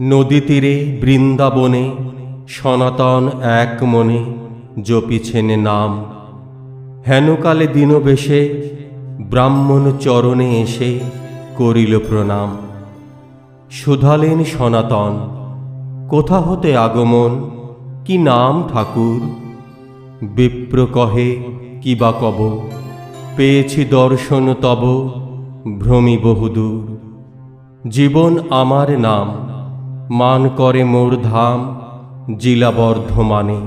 নদী তীরে, বৃন্দাবনে, সনাতন এক মনে জপিছেন নাম। হেনকালে দিনবেশে ব্রাহ্মণ চরণে এসে করিল প্রণাম। শুধালেন সনাতন, কোথা হতে আগমন? কি নাম ঠাকুর? বিপ্র কহে, কি বা কব? পেয়েছি দর্শন তব, ভ্রমি বহুদূর। জীবন আমার নাম মান করে মোর ধাম, জিলা বর্ধমানে।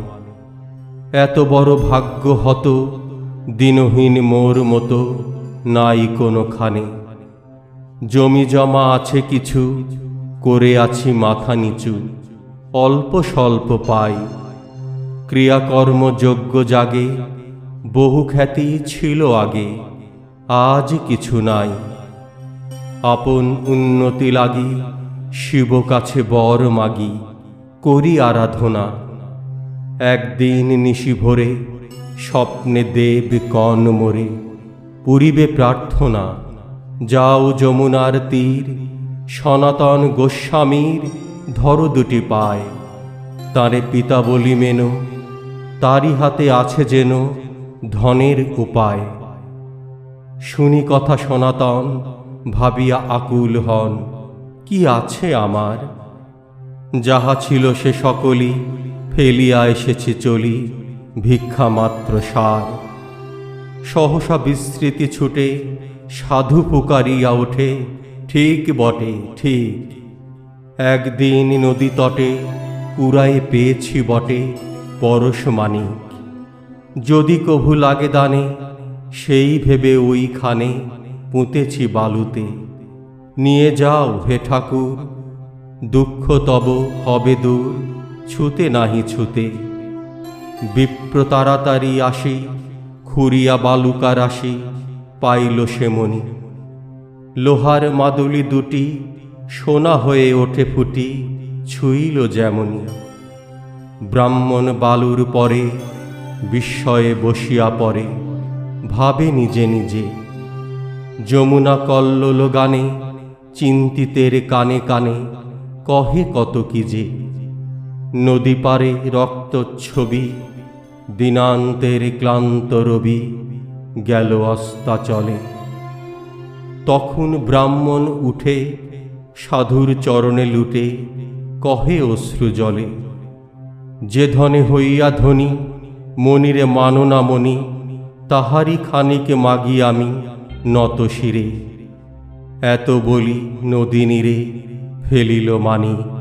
এত বড় ভাগ্য হত, দিনহীন মোর মতো নাই কোনোখানে। জমি জমা আছে কিছু, করে আছি মাথা নিচু, অল্প স্বল্প পাই। ক্রিয়াকর্ম যোগ্য জাগে, বহু খ্যাতি ছিল আগে, আজ কিছু নাই। আপন উন্নতি লাগি শিব কাছে বর মাগি, করি আরাধনা। একদিন নিশি ভোরে, স্বপ্নে দেব কন মোরে। পুরিবে প্রার্থনা, যাও যমুনার তীর, সনাতন গোস্বামীর ধরো দুটি পায়। তারে পিতা বলি মেনো তারই হাতে আছে যেন ধনের উপায়। শুনি কথা সনাতন, ভাবিয়া আকুল হন। কি আছে আমার? যাহা ছিল সে সকলই ফেলিয়া এসেছে চলি, ভিক্ষা মাত্র সার। সহসা বিস্মৃতি ছুটে সাধু পুকারিয়া ওঠে ঠিক বটে, ঠিক। একদিন নদী তটে কুড়ায়ে পেয়েছি বটে পরশ মানিক। যদি কভু লাগে দানে, সেই ভেবে ওইখানে পুঁতেছি বালুতে। নিয়ে যাও হে ঠাকুর। দুঃখ তব হবে দূর, ছুতে নাহি ছুতে। বিপ্র তাড়াতাড়ি আসি, খুরিয়া বালুকা রাশি পাইল সেমনি লোহার মাদুলি দুটি, সোনা হয়ে ওঠে ফুটি, ছুইল যেমনি। ব্রাহ্মণ বালুর পরে, বিস্ময়ে বসিয়া পড়ে ভাবে নিজে নিজে। যমুনা কল্লোল গানে চিন্তিতের কানে কানে কহে কত কি যে। নদী পারে রক্তচ্ছবি দিনান্তের ক্লান্ত রবি, গেল অস্তাচলে। তখন ব্রাহ্মণ উঠে সাধুর চরণে লুটে, কহে অশ্রু জলে, যে ধনে হইয়া ধনী, মনিরে মানো না মনি তাহারি খানিকে মাগি আমি নত শিরে। এত বলি নদী নীরে ফেলিল মানি।